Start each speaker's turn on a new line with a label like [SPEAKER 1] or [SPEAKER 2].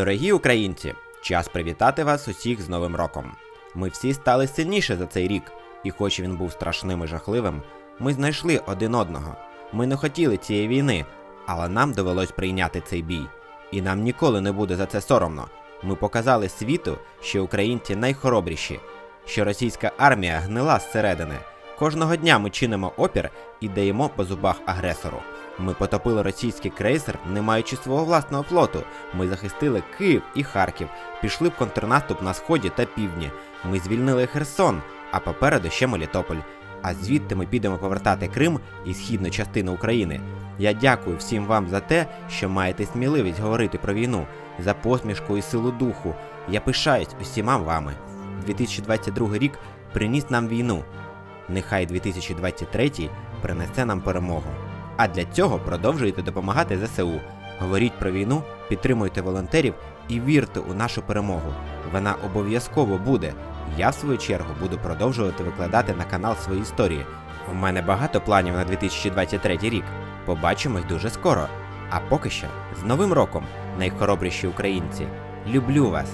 [SPEAKER 1] Дорогі українці, час привітати вас усіх з Новим роком. Ми всі стали сильніше за цей рік, і хоч він був страшним і жахливим, ми знайшли один одного. Ми не хотіли цієї війни, але нам довелось прийняти цей бій. І нам ніколи не буде за це соромно. Ми показали світу, що українці найхоробріші, що російська армія гнила зсередини. Кожного дня ми чинимо опір і даємо по зубах агресору. Ми потопили російський крейсер, не маючи свого власного флоту. Ми захистили Київ і Харків, пішли в контрнаступ на сході та півдні. Ми звільнили Херсон, а попереду ще Мелітополь. А звідти ми підемо повертати Крим і східну частину України. Я дякую всім вам за те, що маєте сміливість говорити про війну, за посмішку і силу духу. Я пишаюсь усіма вами. 2022 рік приніс нам війну. Нехай 2023 принесе нам перемогу. А для цього продовжуйте допомагати ЗСУ. Говоріть про війну, підтримуйте волонтерів і вірте у нашу перемогу. Вона обов'язково буде. Я, в свою чергу, буду продовжувати викладати на канал свої історії. У мене багато планів на 2023 рік. Побачимось дуже скоро. А поки що, з Новим роком, найхоробріші українці. Люблю вас!